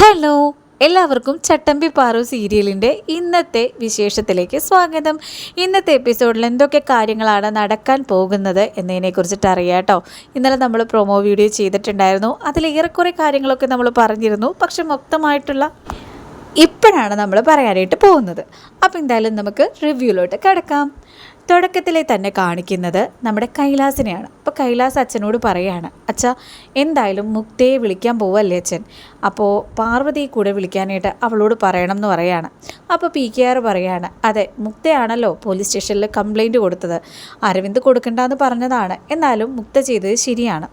Hello എല്ലാവർക്കും ചട്ടമ്പി പാറു സീരിയലിന്റെ ഇന്നത്തെ വിശേഷത്തിലേക്ക് സ്വാഗതം. ഇന്നത്തെ എപ്പിസോഡിൽ എന്തൊക്കെ കാര്യങ്ങളാണ് നടക്കാൻ പോകുന്നത് എന്നതിനെക്കുറിച്ചിട്ട് അറിയാം കേട്ടോ. ഇന്നലെ നമ്മൾ പ്രൊമോ വീഡിയോ ചെയ്തിട്ടുണ്ടായിരുന്നു. അതിൽ ഏറെക്കുറെ കാര്യങ്ങളൊക്കെ നമ്മൾ പറഞ്ഞിരുന്നു. പക്ഷെ മൊത്തമായിട്ടുള്ള ഇപ്പോഴാണ് നമ്മൾ പറയാനായിട്ട് പോകുന്നത്. അപ്പോൾ എന്തായാലും നമുക്ക് റിവ്യൂലോട്ട് കിടക്കാം. തുടക്കത്തിലെ തന്നെ കാണിക്കുന്നത് നമ്മുടെ കൈലാസിനെയാണ്. അപ്പോൾ കൈലാസ് അച്ഛനോട് പറയാണ് അച്ഛ എന്തായാലും മുക്തയെ വിളിക്കാൻ പോവല്ലേ അച്ഛൻ? അപ്പോൾ പാർവതി കൂടെ വിളിക്കാനായിട്ട് അവളോട് പറയണം എന്ന് പറയാണ്. അപ്പോൾ പി കെ ആർ പറയാണ് അതെ മുക്തയാണല്ലോ പോലീസ് സ്റ്റേഷനിൽ കംപ്ലൈന്റ് കൊടുത്തത്. അരവിന്ദ് കൊടുക്കണ്ടെന്ന് പറഞ്ഞതാണ്. എന്നാലും മുക്ത ചെയ്തത് ശരിയാണ്.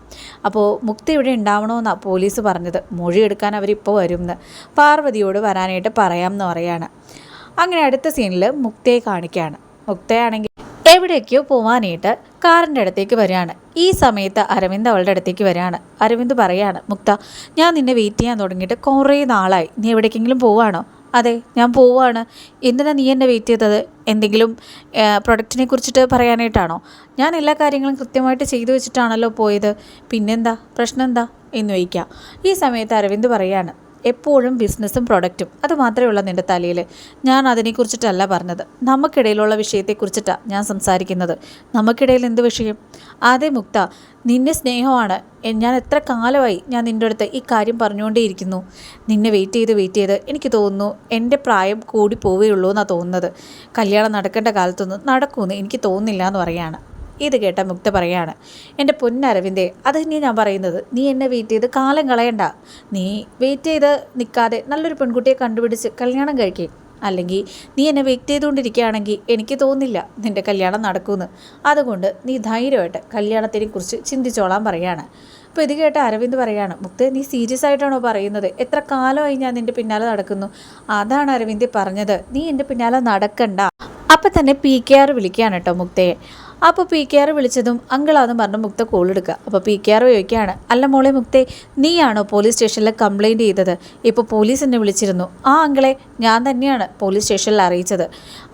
അപ്പോൾ മുക്ത ഇവിടെ ഉണ്ടാവണമെന്നാണ് പോലീസ് പറഞ്ഞത്. മൊഴിയെടുക്കാൻ അവരിപ്പോൾ വരുമെന്ന് പാർവതിയോട് വരാനായിട്ട് പറയാമെന്ന് പറയാണ്. അങ്ങനെ അടുത്ത സീനിൽ മുക്തയെ കാണിക്കുകയാണ് മുക്തയാണെങ്കിൽ എവിടേക്കോ പോവാനായിട്ട് കാറിന്റെ അടുത്തേക്ക് വരികയാണ്. ഈ സമയത്ത് അരവിന്ദ് അവളുടെ അടുത്തേക്ക് വരികയാണ്. അരവിന്ദ് പറയാണ് മുക്ത ഞാൻ നിന്നെ വെയിറ്റ് ചെയ്യാൻ തുടങ്ങിയിട്ട് കുറേ നാളായി. നീ എവിടേക്കെങ്കിലും പോവാണോ? അതെ ഞാൻ പോവാണ്. എന്തിനാ നീ എന്നെ വെയിറ്റ് ചെയ്തത്? എന്തെങ്കിലും പ്രൊഡക്റ്റിനെ കുറിച്ചിട്ട് പറയാനായിട്ടാണോ? ഞാൻ എല്ലാ കാര്യങ്ങളും കൃത്യമായിട്ട് ചെയ്തു വെച്ചിട്ടാണല്ലോ പോയത്. പിന്നെന്താ? പ്രശ്നം എന്താ? എന്ന് ചോദിക്കാം ഈ സമയത്ത് അരവിന്ദ് പറയാണ് എപ്പോഴും ബിസിനസ്സും പ്രൊഡക്റ്റും. അത് മാത്രമേ ഉള്ളൂ നിന്റെ തലയിൽ ഞാൻ അതിനെക്കുറിച്ചിട്ടല്ല പറഞ്ഞത്. നമുക്കിടയിലുള്ള വിഷയത്തെക്കുറിച്ചിട്ടാണ് ഞാൻ സംസാരിക്കുന്നത്. നമുക്കിടയിൽ എന്ത് വിഷയം? അതേ മുക്ത. നിന്നെ സ്നേഹമാണ്. ഞാൻ എത്ര കാലമായി ഞാൻ നിന്റെ അടുത്ത് ഈ കാര്യം പറഞ്ഞുകൊണ്ടേയിരിക്കുന്നു. നിന്നെ വെയിറ്റ് ചെയ്ത് വെയിറ്റ് ചെയ്ത് എനിക്ക് തോന്നുന്നു എന്റെ പ്രായം കൂടി പോവുകയുള്ളൂ എന്നാണ് തോന്നുന്നത്. കല്യാണം നടക്കേണ്ട കാലത്തൊന്നും നടക്കുമെന്ന് എനിക്ക് തോന്നുന്നില്ല എന്ന് പറയാണ്. ഇത് കേട്ട മുക്ത പറയാണ് എന്റെ പൊന്നരവിന്ദെ അത് തന്നെയാണ് ഞാൻ പറയുന്നത് നീ എന്നെ വെയിറ്റ് ചെയ്ത് കാലം കളയണ്ട. നീ വെയിറ്റ് ചെയ്ത് നിൽക്കാതെ നല്ലൊരു പെൺകുട്ടിയെ കണ്ടുപിടിച്ച് കല്യാണം കഴിക്കേ. അല്ലെങ്കിൽ നീ എന്നെ വെയിറ്റ് ചെയ്തുകൊണ്ടിരിക്കുകയാണെങ്കിൽ എനിക്ക് തോന്നില്ല നിന്റെ കല്യാണം നടക്കുമെന്ന്. അതുകൊണ്ട് നീ ധൈര്യമായിട്ട് കല്യാണത്തിനെ കുറിച്ച് ചിന്തിച്ചോളാൻ പറയാണ്. അപ്പോൾ ഇത് കേട്ട അരവിന്ദ് പറയാണ് മുക്ത നീ സീരിയസ് ആയിട്ടാണോ പറയുന്നത്? എത്ര കാലമായി ഞാൻ നിന്റെ പിന്നാലെ നടക്കുന്നു? അതാണ് അരവിന്ദ് പറഞ്ഞത്. നീ എന്റെ പിന്നാലെ നടക്കണ്ട. അപ്പം തന്നെ പി കെ ആർ വിളിക്കുകയാണ് കേട്ടോ മുക്തയെ അപ്പോൾ പി കെ ആർ വിളിച്ചതും അങ്കിളാന്ന് പറഞ്ഞ് മുക്ത കോൾ എടുക്കുക അപ്പോൾ പി കെ ആർ ചോദിക്കുകയാണ് അല്ല മോളെ മുക്തെ നീയാണോ പോലീസ് സ്റ്റേഷനിൽ കംപ്ലൈന്റ് ചെയ്തത്? ഇപ്പോൾ പോലീസ് എന്നെ വിളിച്ചിരുന്നു. ആ അങ്കിളെ ഞാൻ തന്നെയാണ് പോലീസ് സ്റ്റേഷനിൽ അറിയിച്ചത്.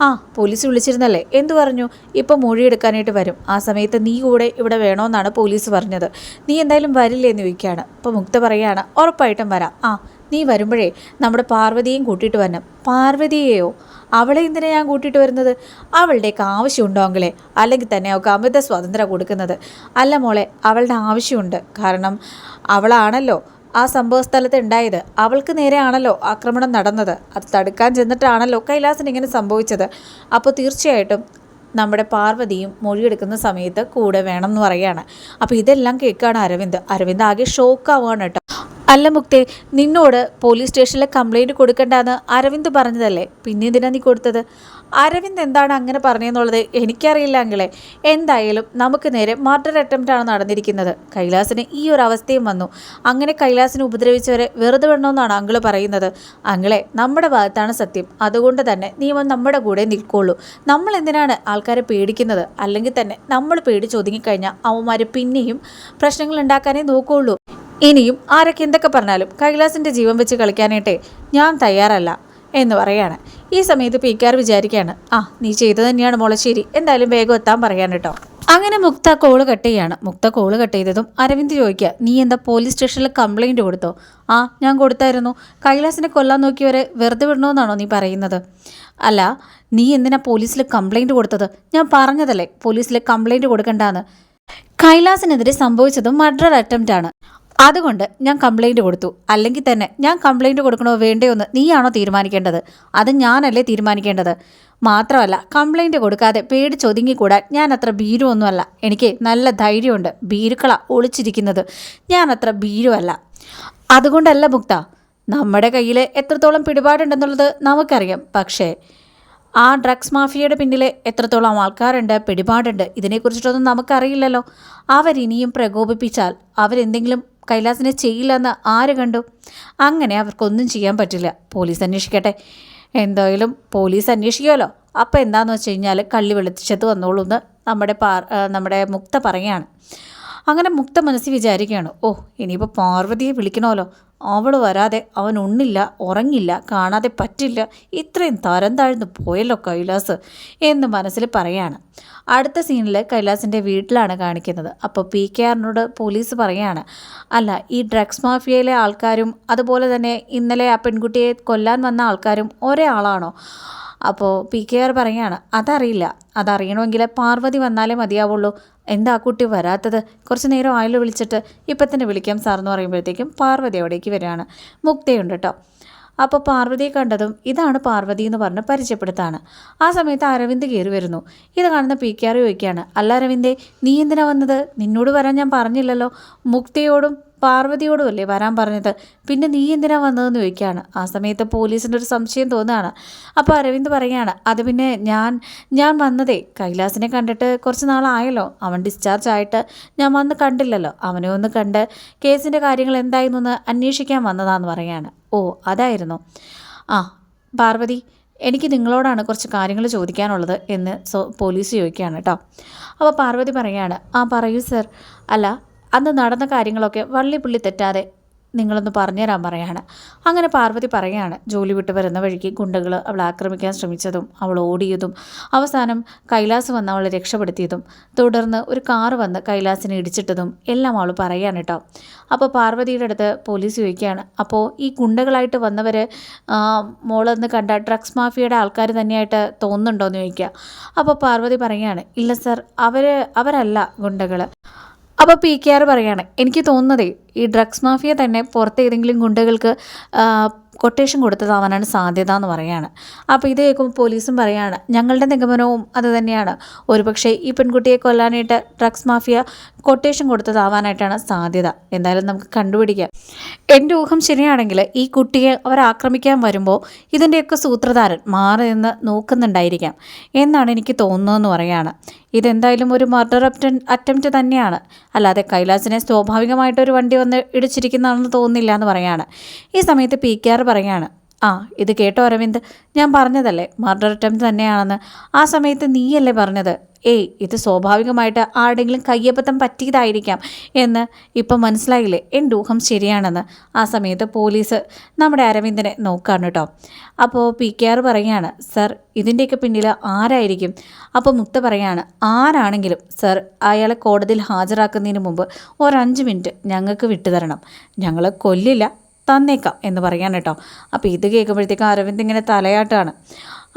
ആ പോലീസ് വിളിച്ചിരുന്നല്ലേ? എന്തു പറഞ്ഞു? ഇപ്പോൾ മൊഴിയെടുക്കാനായിട്ട് വരും. ആ സമയത്ത് നീ കൂടെ ഇവിടെ വേണമെന്നാണ് പോലീസ് പറഞ്ഞത്. നീ എന്തായാലും വരില്ലേ എന്ന് ചോദിക്കുകയാണ്. അപ്പോൾ മുക്ത പറയുകയാണ് ഉറപ്പായിട്ടും വരാം. ആ നീ വരുമ്പോഴേ നമ്മുടെ പാർവതിയും കൂട്ടിയിട്ട് വരണം. പാർവതിയെയോ? അവളെ എന്തിനാ ഞാൻ കൂട്ടിയിട്ട് വരുന്നത്? അവളുടെയൊക്കെ ആവശ്യമുണ്ടോ അല്ലെങ്കിൽ തന്നെ അവൾക്ക് അമിത സ്വാതന്ത്ര്യം കൊടുക്കുന്നത്. അല്ല മോളെ അവളുടെ ആവശ്യമുണ്ട്. കാരണം അവളാണല്ലോ ആ സംഭവ സ്ഥലത്ത് ഉണ്ടായത്. അവൾക്ക് നേരെയാണല്ലോ ആക്രമണം നടന്നത്. അത് തടുക്കാൻ ചെന്നിട്ടാണല്ലോ കൈലാസിന് ഇങ്ങനെ സംഭവിച്ചത്. അപ്പോൾ തീർച്ചയായിട്ടും നമ്മുടെ പാർവതിയും മൊഴിയെടുക്കുന്ന സമയത്ത് കൂടെ വേണം എന്ന് പറയുകയാണ്. അപ്പോൾ ഇതെല്ലാം കേൾക്കുകയാണ് അരവിന്ദ്. അരവിന്ദ് ആകെ ഷോക്കാവുകയാണ് കേട്ടോ. അല്ല മുക്തേ നിന്നോട് പോലീസ് സ്റ്റേഷനിൽ കംപ്ലൈന്റ് കൊടുക്കണ്ടെന്ന് അരവിന്ദ് പറഞ്ഞതല്ലേ? പിന്നെ എന്തിനാണ് നീ കൊടുത്തത്? അരവിന്ദ് എന്താണ് അങ്ങനെ പറഞ്ഞതെന്നുള്ളത് എനിക്കറിയില്ല അങ്കിളെ. എന്തായാലും നമുക്ക് നേരെ മർഡർ ആണ് നടന്നിരിക്കുന്നത്. കൈലാസിന് ഈ ഒരു അവസ്ഥയും വന്നു. അങ്ങനെ കൈലാസിനെ ഉപദ്രവിച്ചവരെ വെറുതെ വിടണമെന്നാണ് അങ്കിൾ പറയുന്നത്. അങ്കിളെ നമ്മുടെ ഭാഗത്താണ് സത്യം. അതുകൊണ്ട് തന്നെ നിയമം നമ്മുടെ കൂടെ നിൽക്കുള്ളൂ. നമ്മൾ എന്തിനാണ് ആൾക്കാരെ പേടിക്കുന്നത്? അല്ലെങ്കിൽ തന്നെ നമ്മൾ പേടിച്ച് ഒതുങ്ങിക്കഴിഞ്ഞാൽ അവന്മാർ പിന്നെയും പ്രശ്നങ്ങൾ ഉണ്ടാക്കാനേ നോക്കുകയുള്ളൂ ഇനിയും ആരൊക്കെ എന്തൊക്കെ പറഞ്ഞാലും കൈലാസിന്റെ ജീവൻ വെച്ച് കളിക്കാനായിട്ടേ ഞാൻ തയ്യാറല്ല. എന്ന് പറയാണ് ഈ സമയത്ത് പി കെ ആർ വിചാരിക്കുകയാണ് ആ നീ ചെയ്തു തന്നെയാണ് മോളെ ശരി എന്തായാലും വേഗം എത്താൻ പറയാൻ കേട്ടോ അങ്ങനെ മുക്ത കോൾ കട്ട് ചെയ്യാണ്. മുക്ത കോൾ കട്ട് ചെയ്തതും അരവിന്ദ് ചോദിക്കുക നീ എന്താ പോലീസ് സ്റ്റേഷനിൽ കംപ്ലൈന്റ് കൊടുത്തോ? ആ ഞാൻ കൊടുത്തായിരുന്നു. കൈലാസിനെ കൊല്ലാൻ നോക്കിയവരെ വെറുതെ വിടണമെന്നാണോ നീ പറയുന്നത്? അല്ല നീ എന്തിനാ പോലീസിൽ കംപ്ലൈന്റ് കൊടുത്തത്? ഞാൻ പറഞ്ഞതല്ലേ പോലീസിൽ കംപ്ലൈന്റ് കൊടുക്കണ്ടാന്ന്. കൈലാസിനെതിരെ സംഭവിച്ചതും മർഡർ അറ്റംപ്റ്റ് ആണ്. അതുകൊണ്ട് ഞാൻ കംപ്ലൈന്റ് കൊടുത്തു. അല്ലെങ്കിൽ തന്നെ ഞാൻ കംപ്ലൈന്റ് കൊടുക്കണോ വേണ്ടേ എന്ന് നീയാണോ തീരുമാനിക്കേണ്ടത്? അത് ഞാനല്ലേ തീരുമാനിക്കേണ്ടത്? മാത്രമല്ല കംപ്ലൈന്റ് കൊടുക്കാതെ പേടി പേടിച്ചൊതുങ്ങിക്കൂടാൻ ഞാൻ അത്ര ഭീരുവൊന്നുമല്ല. എനിക്ക് നല്ല ധൈര്യമുണ്ട്. ഭീരുക്കള ഒളിച്ചിരിക്കുന്നത്. ഞാൻ അത്ര ഭീരുവല്ല. അതുകൊണ്ടല്ല മുക്ത നമ്മുടെ കയ്യിൽ എത്രത്തോളം പിടിപാടുണ്ടെന്നുള്ളത് നമുക്കറിയാം. പക്ഷേ ആ ഡ്രഗ്സ് മാഫിയയുടെ പിന്നിലെ എത്രത്തോളം ആൾക്കാരുണ്ട് പിടിപാടുണ്ട് ഇതിനെക്കുറിച്ചിട്ടൊന്നും നമുക്കറിയില്ലല്ലോ. അവരിനിയും പ്രകോപിപ്പിച്ചാൽ അവരെന്തെങ്കിലും കൈലാസിനെ ചെയ്യില്ലെന്ന് ആര് കണ്ടു? അങ്ങനെ അവർക്കൊന്നും ചെയ്യാൻ പറ്റില്ല. പോലീസ് അന്വേഷിക്കട്ടെ. എന്തായാലും പോലീസ് അന്വേഷിക്കുമല്ലോ. അപ്പോൾ എന്താണെന്ന് വെച്ച് കഴിഞ്ഞാൽ കള്ളി വെളുത്തിച്ചത് വന്നോളൂ എന്ന് നമ്മുടെ പാർ നമ്മുടെ മുക്ത പറയുകയാണ്. അങ്ങനെ മുക്ത മനസ്സിൽ വിചാരിക്കുകയാണ്. ഓ ഇനിയിപ്പോൾ പാർവതിയെ വിളിക്കണമല്ലോ. അവൾ വരാതെ അവൻ ഉണ്ണില്ല ഉറങ്ങില്ല കാണാതെ പറ്റില്ല ഇത്രയും തരം താഴ്ന്നു പോയല്ലോ കൈലാസ് എന്ന് മനസ്സിൽ പറയാണ്. അടുത്ത സീനിൽ കൈലാസിന്റെ വീട്ടിലാണ് കാണിക്കുന്നത്. അപ്പോൾ പി കെ ആറിനോട് പോലീസ് പറയാണ് അല്ല ഈ ഡ്രഗ്സ് മാഫിയയിലെ ആൾക്കാരും അതുപോലെ തന്നെ ഇന്നലെ ആ പെൺകുട്ടിയെ കൊല്ലാൻ വന്ന ആൾക്കാരും ഒരേ ആളാണോ? അപ്പോൾ പി കെ ആർ പറയുകയാണ് അതറിയില്ല. അതറിയണമെങ്കിൽ പാർവതി വന്നാലേ മതിയാവുള്ളൂ. എന്താ കുട്ടി വരാത്തത്? കുറച്ച് നേരം ആയല്ലോ വിളിച്ചിട്ട് ഇപ്പം തന്നെ വിളിക്കാം സാർ എന്ന് പറയുമ്പോഴത്തേക്കും പാർവതി അവിടേക്ക് വരികയാണ്. മുക്തയുണ്ട് കേട്ടോ അപ്പോൾ പാർവതിയെ കണ്ടതും ഇതാണ് പാർവതി എന്ന് പറഞ്ഞ് പരിചയപ്പെടുത്താണ്. ആ സമയത്ത് അരവിന്ദ് കയറി വരുന്നു. ഇത് കാണുന്ന പി കെ ആർ ചോദിക്കുകയാണ് അല്ല അരവിന്ദേ നീ എന്തിനാ വന്നത്? നിന്നോട് വരാൻ ഞാൻ പറഞ്ഞില്ലല്ലോ. മുക്തയോടും പാർവതിയോടും അല്ലേ വരാൻ പറഞ്ഞത്? പിന്നെ നീ എന്തിനാ വന്നതെന്ന് ചോദിക്കുകയാണ്. ആ സമയത്ത് പോലീസിന്റെ ഒരു സംശയം തോന്നുകയാണ്. അപ്പോൾ അരവിന്ദ് പറയുകയാണ് അത് പിന്നെ ഞാൻ ഞാൻ വന്നതേ. കൈലാസിനെ കണ്ടിട്ട് കുറച്ച് നാളായല്ലോ. അവൻ ഡിസ്ചാർജ് ആയിട്ട് ഞാൻ വന്ന് കണ്ടില്ലല്ലോ. അവനെ ഒന്ന് കണ്ട് കേസിന്റെ കാര്യങ്ങൾ എന്തായിരുന്നൊന്ന് അന്വേഷിക്കാൻ വന്നതാന്ന് പറയുകയാണ്. ഓ അതായിരുന്നു. ആ പാർവതി എനിക്ക് നിങ്ങളോടാണ് കുറച്ച് കാര്യങ്ങൾ ചോദിക്കാനുള്ളത് എന്ന് സോ പോലീസ് ചോദിക്കുകയാണ് കേട്ടോ. അപ്പോൾ പാർവതി പറയുകയാണ് ആ പറയൂ സർ. അല്ല അന്ന് നടന്ന കാര്യങ്ങളൊക്കെ വള്ളിപ്പുള്ളി തെറ്റാതെ നിങ്ങളൊന്ന് പറഞ്ഞുതരാൻ പറയാണ്. അങ്ങനെ പാർവതി പറയാണ് ജോലി വിട്ട് വരുന്ന വഴിക്ക് ഗുണ്ടകൾ അവളെ ആക്രമിക്കാൻ ശ്രമിച്ചതും അവൾ ഓടിയതും അവസാനം കൈലാസ് വന്ന് അവളെ രക്ഷപ്പെടുത്തിയതും തുടർന്ന് ഒരു കാറ് വന്ന് കൈലാസിനെ ഇടിച്ചിട്ടതും എല്ലാം അവൾ പറയാണ് കേട്ടോ. അപ്പോൾ പാർവതിയുടെ അടുത്ത് പോലീസ് ചോദിക്കുകയാണ് അപ്പോൾ ഈ ഗുണ്ടകളായിട്ട് വന്നവർ മോളെന്ന് കണ്ട ഡ്രഗ്സ് മാഫിയയുടെ ആൾക്കാർ തന്നെയായിട്ട് തോന്നുന്നുണ്ടോ എന്ന് ചോദിക്കുക. അപ്പോൾ പാർവതി പറയുകയാണ് ഇല്ല സർ അവർ അവരല്ല ഗുണ്ടകൾ അപ്പോൾ പി കെ ആർ പറയുകയാണ് എനിക്ക് തോന്നുന്നതേ ഈ ഡ്രഗ്സ് മാഫിയ തന്നെ പുറത്ത് ഏതെങ്കിലും ഗുണ്ടകൾക്ക് കൊട്ടേഷൻ കൊടുത്തതാവാനാണ് സാധ്യത എന്ന് പറയാണ് അപ്പോൾ ഇത് കേൾക്കുമ്പോൾ പോലീസും പറയാണ് ഞങ്ങളുടെ നിഗമനവും അത് തന്നെയാണ്. ഒരുപക്ഷെ ഈ പെൺകുട്ടിയെ കൊല്ലാനായിട്ട് ഡ്രഗ്സ് മാഫിയ കൊട്ടേഷൻ കൊടുത്തതാവാനായിട്ടാണ് സാധ്യത. എന്തായാലും നമുക്ക് കണ്ടുപിടിക്കാം. എന്റെ ഊഹം ശരിയാണെങ്കിൽ ഈ കുട്ടിയെ അവർ ആക്രമിക്കാൻ വരുമ്പോൾ ഇതിന്റെയൊക്കെ സൂത്രധാരൻ മാറി നിന്ന് നോക്കുന്നുണ്ടായിരിക്കാം എന്നാണ് എനിക്ക് തോന്നുന്നതെന്ന് പറയാണ് ഇതെന്തായാലും ഒരു മർഡർ അറ്റം അറ്റംപ്റ്റ് തന്നെയാണ്. അല്ലാതെ കൈലാസിനെ സ്വാഭാവികമായിട്ട് ഒരു വണ്ടി വന്ന് ഇടിച്ചിരിക്കുന്നതാണെന്ന് തോന്നുന്നില്ല എന്ന് പറയാണ് ഈ സമയത്ത് പി കെ ആർ പറയാണ് ആ ഇത് കേട്ടോ അരവിന്ദ് ഞാൻ പറഞ്ഞതല്ലേ മർഡർ അറ്റംപ്റ്റ് തന്നെയാണെന്ന്. ആ സമയത്ത് നീയല്ലേ പറഞ്ഞത്? ഏയ് ഇത് സ്വാഭാവികമായിട്ട് ആരുടെങ്കിലും കയ്യബദ്ധം പറ്റിയതായിരിക്കാം എന്ന് ഇപ്പം മനസ്സിലായില്ലേ? എന്റെ ഊഹം ശരിയാണെന്ന്. ആ സമയത്ത് പോലീസ് നമ്മുടെ അരവിന്ദനെ നോക്കാണ് കേട്ടോ. അപ്പോൾ പി കെ ആർ പറയുകയാണ് സർ ഇതിന്റെയൊക്കെ പിന്നിൽ ആരായിരിക്കും? അപ്പോൾ മുക്ത പറയാണ് ആരാണെങ്കിലും സർ അയാളെ കോടതിയിൽ ഹാജരാക്കുന്നതിന് മുമ്പ് ഒരഞ്ച് മിനിറ്റ് ഞങ്ങൾക്ക് വിട്ടുതരണം. ഞങ്ങൾ കൊല്ലില്ല തന്നേക്കാം എന്ന് പറയാൻ കേട്ടോ. അപ്പോൾ ഇത് കേൾക്കുമ്പോഴത്തേക്കും അരവിന്ദ് ഇങ്ങനെ തലയാട്ടാണ്.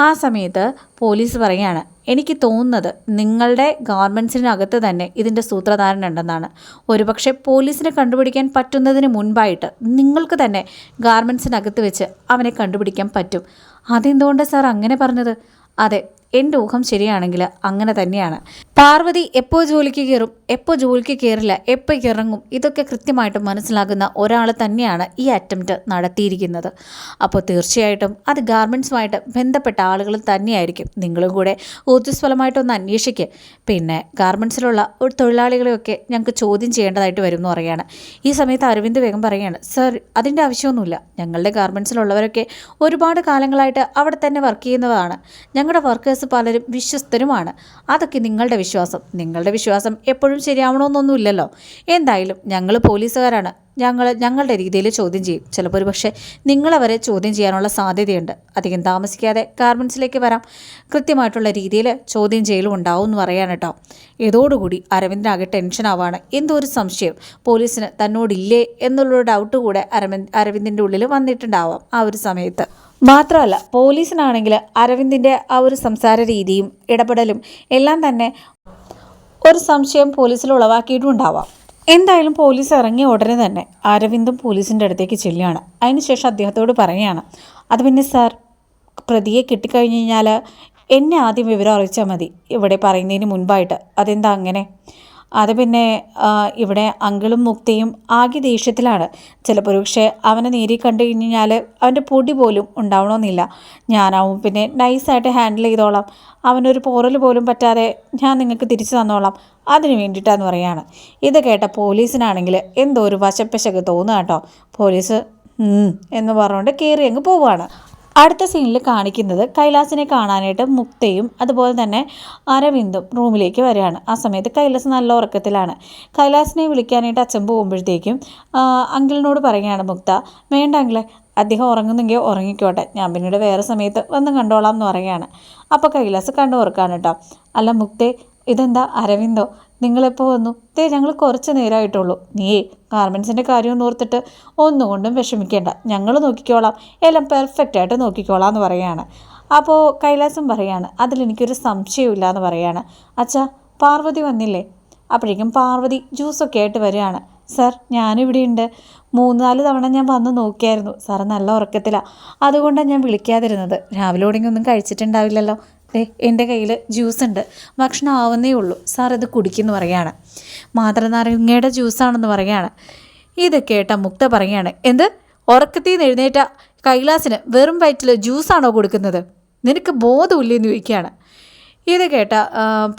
ആ സമയത്ത് പോലീസ് പറയാണ് എനിക്ക് തോന്നുന്നത് നിങ്ങളുടെ ഗാർമെൻസിനകത്ത് തന്നെ ഇതിന്റെ സൂത്രധാരൻ ഉണ്ടെന്നാണ്. ഒരുപക്ഷെ പോലീസിനെ കണ്ടുപിടിക്കാൻ പറ്റുന്നതിന് മുൻപായിട്ട് നിങ്ങൾക്ക് തന്നെ ഗാർമെൻസിനകത്ത് വെച്ച് അവനെ കണ്ടുപിടിക്കാൻ പറ്റും. അതെന്തുകൊണ്ട് സാർ അങ്ങനെ പറഞ്ഞത്? അതെ എന്റെ ഊഹം ശരിയാണെങ്കിൽ അങ്ങനെ തന്നെയാണ്. പാർവതി എപ്പോൾ ജോലിക്ക് കയറും എപ്പോൾ ജോലിക്ക് കയറില്ല എപ്പോൾ ഇറങ്ങും ഇതൊക്കെ കൃത്യമായിട്ട് മനസ്സിലാകുന്ന ഒരാൾ തന്നെയാണ് ഈ അറ്റംപ്റ്റ് നടത്തിയിരിക്കുന്നത്. അപ്പോൾ തീർച്ചയായിട്ടും അത് ഗാർമെന്റ്സുമായിട്ട് ബന്ധപ്പെട്ട ആളുകൾ തന്നെയായിരിക്കും. നിങ്ങളും കൂടെ ഊർജസ്വലമായിട്ടൊന്ന് അന്വേഷിക്കുക പിന്നെ ഗാർമെന്റ്സിലുള്ള ഒരു തൊഴിലാളികളെയൊക്കെ ഞങ്ങൾക്ക് ചോദ്യം ചെയ്യേണ്ടതായിട്ട് വരും എന്ന് പറയുകയാണ്. ഈ സമയത്ത് അരവിന്ദ് വേഗം പറയുകയാണ് സർ അതിന്റെ ആവശ്യമൊന്നുമില്ല. ഞങ്ങളുടെ ഗാർമെന്റ്സിലുള്ളവരൊക്കെ ഒരുപാട് കാലങ്ങളായിട്ട് അവിടെ തന്നെ വർക്ക് ചെയ്യുന്നതാണ് ഞങ്ങളുടെ വർക്കേഴ്സ് പലരും വിശ്വസ്തരുമാണ്. അതൊക്കെ നിങ്ങളുടെ വിശ്വാസം. നിങ്ങളുടെ വിശ്വാസം എപ്പോഴും ശരിയാവണമെന്നൊന്നുമില്ലല്ലോ. എന്തായാലും ഞങ്ങൾ പോലീസുകാരാണ്. ഞങ്ങൾ ഞങ്ങളുടെ രീതിയിൽ ചോദ്യം ചെയ്യും. ചിലപ്പോൾ ഒരു പക്ഷേ നിങ്ങളവരെ ചോദ്യം ചെയ്യാനുള്ള സാധ്യതയുണ്ട്. അധികം താമസിക്കാതെ ഗാർമെൻസിലേക്ക് വരാം. കൃത്യമായിട്ടുള്ള രീതിയിൽ ചോദ്യം ചെയ്യലും ഉണ്ടാവും എന്ന് പറയാൻ കേട്ടോ ഇതോടുകൂടി അരവിന്ദനാകെ ടെൻഷൻ ആവാണ്. എന്തോ ഒരു സംശയം. പോലീസിന് തന്നോടില്ലേ എന്നുള്ള ഡൗട്ട് കൂടെ അരവിന്ദ് അരവിന്ദിന്റെ ഉള്ളിൽ വന്നിട്ടുണ്ടാവാം ആ ഒരു സമയത്ത്. മാത്രമല്ല പോലീസിനാണെങ്കിൽ അരവിന്ദിന്റെ ആ ഒരു സംസാര രീതിയും ഇടപെടലും എല്ലാം തന്നെ ഒരു സംശയം പോലീസിൽ ഉളവാക്കിയിട്ടുണ്ടാവാം. എന്തായാലും പോലീസ് ഇറങ്ങിയ ഉടനെ തന്നെ അരവിന്ദും പോലീസിന്റെ അടുത്തേക്ക് ചെല്ലുകയാണ്. അതിനുശേഷം അദ്ദേഹത്തോട് പറയുകയാണ് അത് പിന്നെ സാർ പ്രതിയെ കിട്ടിക്കഴിഞ്ഞ് കഴിഞ്ഞാൽ എന്നെ ആദ്യം വിവരം അറിയിച്ചാൽ മതി. ഇവിടെ പറയുന്നതിന് മുൻപായിട്ട്. അതെന്താ അങ്ങനെ? അത് പിന്നെ ഇവിടെ അങ്കിളും മുക്തിയും ആകെ ദേഷ്യത്തിലാണ്. ചിലപ്പോൾ പക്ഷേ അവനെ നേരി കണ്ടു കഴിഞ്ഞാൽ അവന്റെ പൊടി പോലും ഉണ്ടാവണമെന്നില്ല. ഞാനാവും പിന്നെ നൈസായിട്ട് ഹാൻഡിൽ ചെയ്തോളാം. അവനൊരു പോറൽ പോലും പറ്റാതെ ഞാൻ നിങ്ങൾക്ക് തിരിച്ചു തന്നോളാം. അതിന് വേണ്ടിയിട്ടാന്ന് പറയാണ്. ഇത് കേട്ട പോലീസിനാണെങ്കിൽ എന്തോ ഒരു വശപ്പശക്ക് തോന്നുക കേട്ടോ. പോലീസ് എന്ന് പറഞ്ഞുകൊണ്ട് കയറി അങ്ങ് പോവുകയാണ് അടുത്ത സീനിൽ കാണിക്കുന്നത് കൈലാസിനെ കാണാനായിട്ട് മുക്തയും അതുപോലെ തന്നെ അരവിന്ദും റൂമിലേക്ക് വരികയാണ്. ആ സമയത്ത് കൈലാസ് നല്ല ഉറക്കത്തിലാണ്. കൈലാസിനെ വിളിക്കാനായിട്ട് അച്ഛൻ പോകുമ്പോഴത്തേക്കും അങ്കിളിനോട് പറയുകയാണ് മുക്ത വേണ്ട അങ്കിളെ അദ്ദേഹം ഉറങ്ങുന്നെങ്കിൽ ഉറങ്ങിക്കോട്ടെ ഞാൻ പിന്നീട് വേറെ സമയത്ത് വന്ന് കണ്ടോളാം എന്ന് പറയുകയാണ്. അപ്പോൾ കൈലാസ് കണ്ടു ഉറക്കാണ് കേട്ടോ. അല്ല മുക്തേ ഇതെന്താ അരവിന്ദോ? നിങ്ങളെപ്പോൾ വന്നു? ദേ ഞങ്ങൾ കുറച്ച് നേരമായിട്ടുള്ളൂ നീയേ ഗാർമെൻസിന്റെ കാര്യം ഓർത്തിട്ട് ഒന്നുകൊണ്ടും വിഷമിക്കേണ്ട. ഞങ്ങൾ നോക്കിക്കോളാം. എല്ലാം പെർഫെക്റ്റ് ആയിട്ട് നോക്കിക്കോളാം എന്ന് പറയുകയാണ് അപ്പോൾ കൈലാസം പറയാണ് അതിലെനിക്കൊരു സംശയമില്ല എന്ന് പറയാണ്. അച്ഛാ പാർവതി വന്നില്ലേ? അപ്പോഴേക്കും പാർവതി ജ്യൂസൊക്കെ ആയിട്ട് വരികയാണ്. സാർ മൂന്ന് നാല് തവണ ഞാൻ വന്ന് നോക്കിയായിരുന്നു. സാർ നല്ല ഉറക്കത്തിലാണ് അതുകൊണ്ടാണ് ഞാൻ വിളിക്കാതിരുന്നത്. രാവിലെ ഓടെങ്കിൽ ഒന്നും കഴിച്ചിട്ടുണ്ടാവില്ലല്ലോ. ദേ എന്റെ കയ്യിൽ ജ്യൂസ് ഉണ്ട് ഭക്ഷണം ആവുന്നേ ഉള്ളൂ. സാർ ഇത് കുടിക്കുന്നു പറയാണ്. മാതൃനാരങ്ങയുടെ ജ്യൂസാണെന്ന് പറയുകയാണ് ഇത് കേട്ട മുക്ത പറയുകയാണ് എന്ത്? ഉറക്കത്തിൽ നിന്ന് എഴുന്നേറ്റ കൈലാസിന് വെറും വയറ്റിൽ ജ്യൂസാണോ കൊടുക്കുന്നത്? നിനക്ക് ബോധമില്ലെന്ന് ചോദിക്കുകയാണ്. ഇത് കേട്ട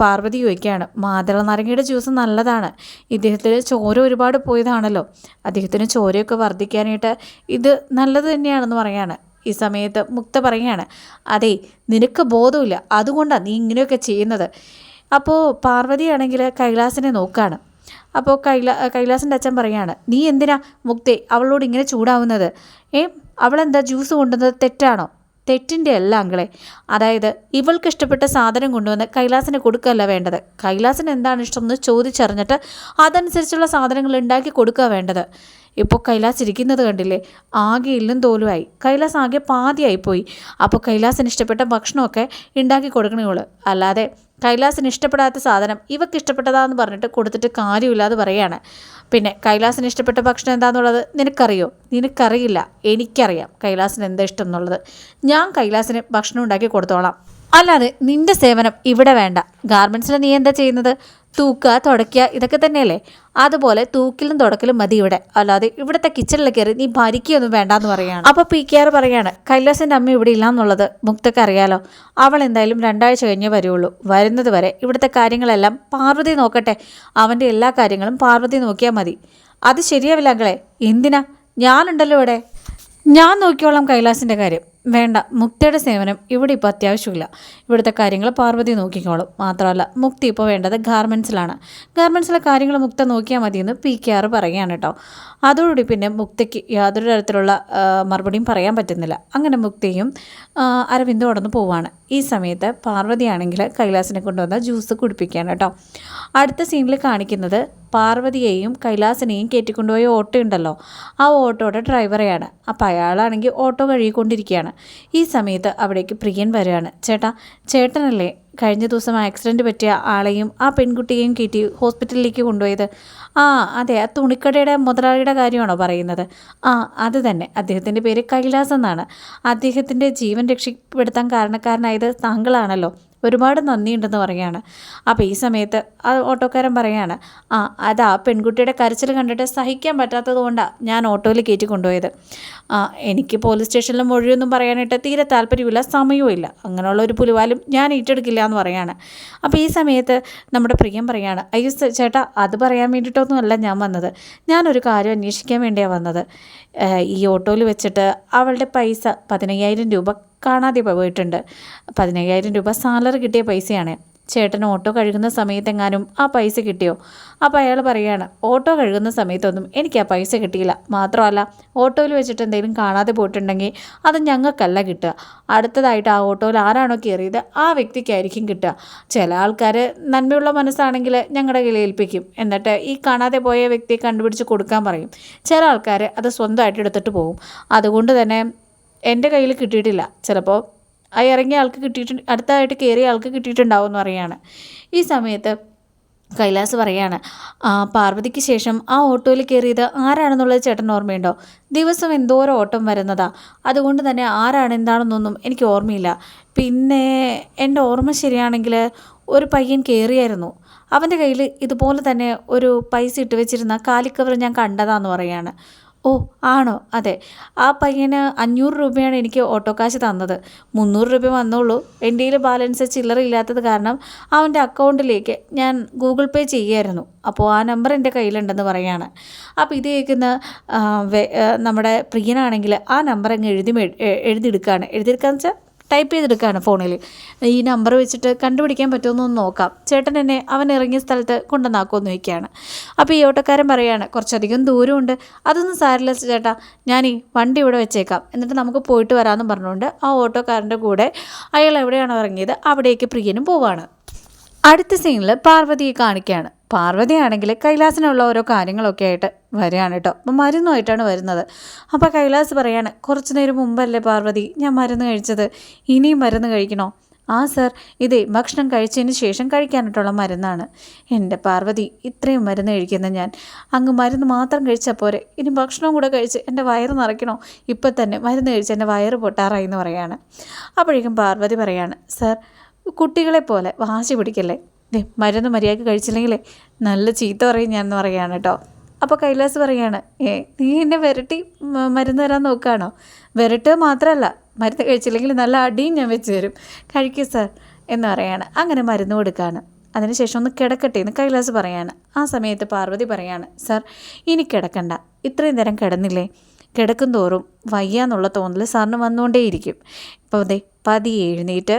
പാർവതി ചോദിക്കുകയാണ്. മാതള നാരങ്ങയുടെ ജ്യൂസ് നല്ലതാണ്. ഇദ്ദേഹത്തിന് ചോര ഒരുപാട് പോയതാണല്ലോ. അദ്ദേഹത്തിന് ചോരയൊക്കെ വർദ്ധിക്കാനായിട്ട് ഇത് നല്ലത് തന്നെയാണെന്ന് പറയാണ്. ഈ സമയത്ത് മുക്ത പറയുകയാണ് അതെ നിനക്ക് ബോധമില്ല അതുകൊണ്ടാണ് നീ ഇങ്ങനെയൊക്കെ ചെയ്യുന്നത്. അപ്പോൾ പാർവതിയാണെങ്കിൽ കൈലാസിനെ നോക്കുകയാണ് അപ്പോൾ കൈലാ കൈലാസിന്റെ അച്ഛൻ പറയാണ് നീ എന്തിനാ മുക്തേ അവളോട് ഇങ്ങനെ ചൂടാവുന്നത്? ഏ അവളെന്താ ജ്യൂസ് കൊണ്ടുവന്നത് തെറ്റാണോ? തെറ്റിന്റെ അല്ല അങ്കളെ. അതായത് ഇവൾക്ക് ഇഷ്ടപ്പെട്ട സാധനം കൊണ്ടുവന്ന് കൈലാസിന് കൊടുക്കുകയല്ല വേണ്ടത്. കൈലാസിന് എന്താണ് ഇഷ്ടം എന്ന് ചോദിച്ചറിഞ്ഞിട്ട് അതനുസരിച്ചുള്ള സാധനങ്ങൾ ഉണ്ടാക്കി കൊടുക്കുക വേണ്ടത്. ഇപ്പോൾ കൈലാസ് ഇരിക്കുന്നത് കണ്ടില്ലേ? ആകെ ഇല്ലും തോലുമായി കൈലാസ് ആകെ പാതിയായിപ്പോയി അപ്പോൾ കൈലാസിന് ഇഷ്ടപ്പെട്ട ഭക്ഷണമൊക്കെ ഉണ്ടാക്കി കൊടുക്കണേ അല്ലാതെ കൈലാസിന് ഇഷ്ടപ്പെടാത്ത സാധനം ഇവക്ക് ഇഷ്ടപ്പെട്ടതാന്ന് പറഞ്ഞിട്ട് കൊടുത്തിട്ട് കാര്യമില്ലാതെ പറയാണ്. പിന്നെ കൈലാസിന് ഇഷ്ടപ്പെട്ട ഭക്ഷണം എന്താണെന്നുള്ളത് നിനക്കറിയോ? നിനക്കറിയില്ല. എനിക്കറിയാം കൈലാസിന് എന്താ ഇഷ്ടം എന്നുള്ളത്. ഞാൻ കൈലാസിന് ഭക്ഷണം ഉണ്ടാക്കി കൊടുത്തോളാം. അല്ലാതെ നിന്റെ സേവനം ഇവിടെ വേണ്ട. ഗാർമെൻസിൽ നീ എന്താ ചെയ്യുന്നത്? തൂക്കുക തുടയ്ക്കുക ഇതൊക്കെ തന്നെയല്ലേ? അതുപോലെ തൂക്കിലും തുടക്കലും മതി ഇവിടെ. അല്ലാതെ ഇവിടുത്തെ കിച്ചണിൽ കയറി നീ ഭരിക്കുകയൊന്നും വേണ്ടെന്ന് പറയാണ് അപ്പോൾ പി കെ ആർ പറയാണ് കൈലാസിന്റെ അമ്മ ഇവിടെ ഇല്ലാന്നുള്ളത് മുക്തക്ക് അറിയാലോ. അവൾ എന്തായാലും രണ്ടാഴ്ച കഴിഞ്ഞേ വരുള്ളൂ. വരുന്നത് വരെ ഇവിടുത്തെ കാര്യങ്ങളെല്ലാം പാർവതി നോക്കട്ടെ. അവന്റെ എല്ലാ കാര്യങ്ങളും പാർവതി നോക്കിയാൽ മതി. അത് ശരിയാവില്ല അങ്ങളെ എന്തിനാ? ഞാനുണ്ടല്ലോ ഇവിടെ. ഞാൻ നോക്കിയോളാം കൈലാസിന്റെ കാര്യം. വേണ്ട മുക്തിയുടെ സേവനം ഇവിടെ ഇപ്പോൾ അത്യാവശ്യമില്ല. ഇവിടുത്തെ കാര്യങ്ങൾ പാർവതി നോക്കിക്കോളും. മാത്രമല്ല മുക്തി ഇപ്പോൾ വേണ്ടത് ഗാർമെൻസിലാണ് ഗാർമെൻസിലെ കാര്യങ്ങൾ മുക്ത നോക്കിയാൽ മതിയെന്ന് പി കെ ആർ പറയുകയാണ് കേട്ടോ. അതോടുകൂടി പിന്നെ മുക്തിക്ക് യാതൊരു തരത്തിലുള്ള മറുപടിയും പറയാൻ പറ്റുന്നില്ല. അങ്ങനെ മുക്തിയും അരവിന്ദും ഉടന്ന് പോവാണ്. ഈ സമയത്ത് പാർവതിയാണെങ്കിൽ കൈലാസിനെ കൊണ്ടുവന്ന ജ്യൂസ് കുടിപ്പിക്കുകയാണ് കേട്ടോ. അടുത്ത സീനിൽ കാണിക്കുന്നത് പാർവതിയെയും കൈലാസനെയും കയറ്റിക്കൊണ്ടുപോയ ഓട്ടോ ഉണ്ടല്ലോ. ആ ഓട്ടോയുടെ ഡ്രൈവറെയാണ്. അപ്പോൾ അയാളാണെങ്കിൽ ഓട്ടോ കഴുകിക്കൊണ്ടിരിക്കുകയാണ് ഈ സമയത്ത് അവിടേക്ക് പ്രിയൻ വരികയാണ്. ചേട്ടാ ചേട്ടനല്ലേ കഴിഞ്ഞ ദിവസം ആക്സിഡന്റ് പറ്റിയ ആളെയും ആ പെൺകുട്ടിയെയും കയറ്റി ഹോസ്പിറ്റലിലേക്ക് കൊണ്ടുപോയത്? ആ അതെ ആ തുണിക്കടയുടെ മുതലാളിയുടെ കാര്യമാണോ പറയുന്നത്? ആ അത് തന്നെ. അദ്ദേഹത്തിന്റെ പേര് കൈലാസ് എന്നാണ്. അദ്ദേഹത്തിന്റെ ജീവൻ രക്ഷപ്പെടുത്താൻ കാരണക്കാരനായത് താങ്കളാണല്ലോ. ഒരുപാട് നന്ദിയുണ്ടെന്ന് പറയുകയാണ്. അപ്പോൾ ഈ സമയത്ത് ആ ഓട്ടോക്കാരൻ പറയാണ് ആ അതാ പെൺകുട്ടിയുടെ കരച്ചിൽ കണ്ടിട്ട് സഹിക്കാൻ പറ്റാത്തത് കൊണ്ടാണ് ഞാൻ ഓട്ടോയിൽ കയറ്റി കൊണ്ടുപോയത്. എനിക്ക് പോലീസ് സ്റ്റേഷനിലും മൊഴിയൊന്നും പറയാനായിട്ട് തീരെ താല്പര്യമില്ല സമയവും അങ്ങനെയുള്ള ഒരു പുലിവാലും ഞാൻ ഏറ്റെടുക്കില്ല എന്ന് പറയാണ് അപ്പോൾ ഈ സമയത്ത് നമ്മുടെ പ്രിയം പറയാണ് അയ്യോ ചേട്ടാ അത് പറയാൻ വേണ്ടിയിട്ടൊന്നുമല്ല ഞാൻ വന്നത്. ഞാനൊരു കാര്യം അന്വേഷിക്കാൻ വേണ്ടിയാണ് വന്നത്. ഈ ഓട്ടോയിൽ വെച്ചിട്ട് അവളുടെ പൈസ പതിനയ്യായിരം രൂപ കാണാതെ പോയിട്ടുണ്ട്. പതിനയ്യായിരം രൂപ സാലറി കിട്ടിയ പൈസയാണ്. ചേട്ടൻ ഓട്ടോ കഴുകുന്ന സമയത്തെങ്ങാനും ആ പൈസ കിട്ടിയോ? അപ്പോൾ അയാൾ പറയുകയാണ് ഓട്ടോ കഴുകുന്ന സമയത്തൊന്നും എനിക്ക് ആ പൈസ കിട്ടിയില്ല. മാത്രമല്ല ഓട്ടോയിൽ വെച്ചിട്ട് എന്തെങ്കിലും കാണാതെ പോയിട്ടുണ്ടെങ്കിൽ അത് ഞങ്ങൾക്കല്ല കിട്ടുക. അടുത്തതായിട്ട് ആ ഓട്ടോയിൽ ആരാണോ കയറിയത് ആ വ്യക്തിക്കായിരിക്കും കിട്ടുക. ചില ആൾക്കാർ നന്മയുള്ള മനസ്സാണെങ്കിൽ ഞങ്ങളുടെ കയ്യിൽ ഏൽപ്പിക്കും. എന്നിട്ട് ഈ കാണാതെ പോയ വ്യക്തിയെ കണ്ടുപിടിച്ച് കൊടുക്കാൻ പറയും. ചില ആൾക്കാർ അത് സ്വന്തമായിട്ട് എടുത്തിട്ട് പോകും. അതുകൊണ്ട് തന്നെ എന്റെ കയ്യിൽ കിട്ടിയിട്ടില്ല. ചിലപ്പോൾ ആ ഇറങ്ങിയ ആൾക്ക് കിട്ടിയിട്ട് അടുത്തായിട്ട് കയറിയ ആൾക്ക് കിട്ടിയിട്ടുണ്ടാവും എന്ന് പറയാണ് ഈ സമയത്ത് കൈലാസ് പറയാണ് പാർവതിക്ക് ശേഷം ആ ഓട്ടോയിൽ കയറിയത് ആരാണെന്നുള്ളത് ചേട്ടൻ ഓർമ്മയുണ്ടോ? ദിവസം എന്തോരം ഓട്ടം വരുന്നതാ. അതുകൊണ്ട് തന്നെ ആരാണ് എന്താണെന്നൊന്നും എനിക്ക് ഓർമ്മയില്ല. പിന്നെ എന്റെ ഓർമ്മ ശരിയാണെങ്കിൽ ഒരു പയ്യൻ കയറിയായിരുന്നു. അവന്റെ കയ്യിൽ ഇതുപോലെ തന്നെ ഒരു പൈസ ഇട്ട് വെച്ചിരുന്ന കാലിക്കവർ ഞാൻ കണ്ടതാന്ന് പറയാണ് ഓ ആണോ? അതെ. ആ പയ്യന് അഞ്ഞൂറ് രൂപയാണ് എനിക്ക് ഓട്ടോ കാശ് തന്നത്. മുന്നൂറ് രൂപ വന്നോളൂ എന്റെ കയ്യിൽ ബാലൻസ് ചില്ലറ ഇല്ലാത്തത് കാരണം അവന്റെ അക്കൗണ്ടിലേക്ക് ഞാൻ ഗൂഗിൾ പേ ചെയ്യായിരുന്നു അപ്പോൾ ആ നമ്പർ എന്റെ കയ്യിലുണ്ടെന്ന് പറയാണ്. അപ്പോൾ ഇത് കേൾക്കുന്ന നമ്മുടെ പ്രിയനാണെങ്കിൽ ആ നമ്പർ അങ്ങ് എഴുതി എഴുതിയെടുക്കുകയാണ് എഴുതിയെടുക്കാന്ന് വെച്ചാൽ ടൈപ്പ് ചെയ്തെടുക്കുകയാണ് ഫോണിൽ. ഈ നമ്പർ വെച്ചിട്ട് കണ്ടുപിടിക്കാൻ പറ്റുമെന്നൊന്ന് നോക്കാം. ചേട്ടൻ എന്നെ അവൻ ഇറങ്ങിയ സ്ഥലത്ത് കൊണ്ടുവന്നാക്കുമെന്ന് വയ്ക്കുകയാണ്. അപ്പോൾ ഈ ഓട്ടോക്കാരൻ പറയുകയാണ് കുറച്ചധികം ദൂരമുണ്ട്. അതൊന്നും സാരില്ല ചേട്ടാ. ഞാൻ ഈ വണ്ടി ഇവിടെ വെച്ചേക്കാം. എന്നിട്ട് നമുക്ക് പോയിട്ട് വരാമെന്ന് പറഞ്ഞുകൊണ്ട് ആ ഓട്ടോക്കാരന്റെ കൂടെ അയാൾ എവിടെയാണോ ഇറങ്ങിയത് അവിടേക്ക് പ്രിയനും പോവാണ്. അടുത്ത സീനിൽ പാർവതിയെ കാണിക്കുകയാണ്. പാർവതിയാണെങ്കിൽ കൈലാസിനുള്ള ഓരോ കാര്യങ്ങളൊക്കെ ആയിട്ട് വരികയാണ് കേട്ടോ. അപ്പം മരുന്നുമായിട്ടാണ് വരുന്നത്. അപ്പോൾ കൈലാസ് പറയാണ് കുറച്ച് നേരം മുമ്പല്ലേ പാർവതി ഞാൻ മരുന്ന് കഴിച്ചത്? ഇനിയും മരുന്ന് കഴിക്കണോ? ആ സർ ഇതേ ഭക്ഷണം കഴിച്ചതിന് ശേഷം കഴിക്കാനായിട്ടുള്ള മരുന്നാണ്. എന്റെ പാർവതി ഇത്രയും മരുന്ന് കഴിക്കുന്ന ഞാൻ. അങ്ങ് മരുന്ന് മാത്രം കഴിച്ചാൽ പോരെ. ഇനി ഭക്ഷണവും കൂടെ കഴിച്ച് എന്റെ വയറ് നിറയ്ക്കണോ? ഇപ്പം തന്നെ മരുന്ന് കഴിച്ച് എന്റെ വയറ് പൊട്ടാറായി എന്ന് പറയാണ്. അപ്പോഴേക്കും പാർവതി പറയാണ് സർ കുട്ടികളെ പോലെ വാശി പിടിക്കല്ലേ? മരുന്ന് മര്യാദയ്ക്ക് കഴിച്ചില്ലെങ്കിലേ നല്ല ചീത്ത പറയും ഞാൻ എന്ന് പറയുകയാണ് കേട്ടോ. അപ്പോൾ കൈലാസ് പറയാണ് ഏ നീ എന്നെ വിരട്ടി മരുന്ന് തരാൻ നോക്കുകയാണോ? വിരട്ടുക മാത്രമല്ല മരുന്ന് കഴിച്ചില്ലെങ്കിൽ നല്ല അടിയും ഞാൻ വെച്ച് തരും. കഴിക്കൂ സാർ എന്ന് പറയാണ്. അങ്ങനെ മരുന്ന് കൊടുക്കുകയാണ്. അതിനുശേഷം ഒന്ന് കിടക്കട്ടെ എന്ന് കൈലാസ് പറയാണ്. ആ സമയത്ത് പാർവതി പറയാണ് സാർ ഇനി കിടക്കണ്ട. ഇത്രയും നേരം കിടന്നില്ലേ? കിടക്കും തോറും വയ്യാന്നുള്ള തോന്നൽ സാറിന് വന്നുകൊണ്ടേയിരിക്കും. ഇപ്പോൾ അതെ പതിയെ എഴുന്നേറ്റ്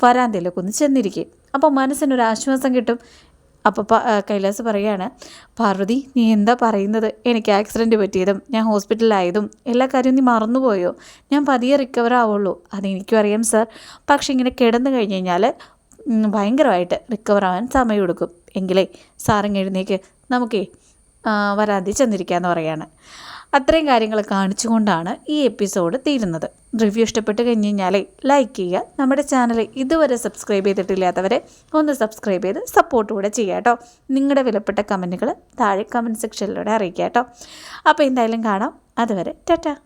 വരാന്തയിലൊക്കെ ചെന്നിരിക്കും. അപ്പോൾ മനസ്സിനൊരു ആശ്വാസം കിട്ടും. അപ്പോൾ കൈലാസ് പറയാണ് പാർവതി നീ എന്താ പറയുന്നത്? എനിക്ക് ആക്സിഡന്റ് പറ്റിയതും ഞാൻ ഹോസ്പിറ്റലിലായതും എല്ലാ കാര്യവും നീ മറന്നുപോയോ? ഞാൻ പതിയെ റിക്കവർ ആവുള്ളൂ. അതെനിക്കും അറിയാം സാർ പക്ഷെ ഇങ്ങനെ കിടന്നു കഴിഞ്ഞ് കഴിഞ്ഞാൽ ഭയങ്കരമായിട്ട് റിക്കവർ ആവാൻ സമയമെടുക്കും എങ്കിലേ സാറിങ് എഴുന്നേക്ക് നമുക്കേ വരാതി ചെന്നിരിക്കാമെന്ന് പറയാണ്. അത്രയും കാര്യങ്ങൾ കാണിച്ചുകൊണ്ടാണ് ഈ എപ്പിസോഡ് തീരുന്നത്. റിവ്യൂ ഇഷ്ടപ്പെട്ട് കഴിഞ്ഞ് കഴിഞ്ഞാൽ ലൈക്ക് ചെയ്യുക. നമ്മുടെ ചാനൽ ഇതുവരെ സബ്സ്ക്രൈബ് ചെയ്തിട്ടില്ലാത്തവരെ ഒന്ന് സബ്സ്ക്രൈബ് ചെയ്ത് സപ്പോർട്ട് കൂടെ ചെയ്യുക കേട്ടോ. നിങ്ങളുടെ വിലപ്പെട്ട കമന്റുകൾ താഴെ കമന്റ് സെക്ഷനിലൂടെ അറിയിക്കുക കേട്ടോ. അപ്പോൾ എന്തായാലും കാണാം. അതുവരെ ടാറ്റ.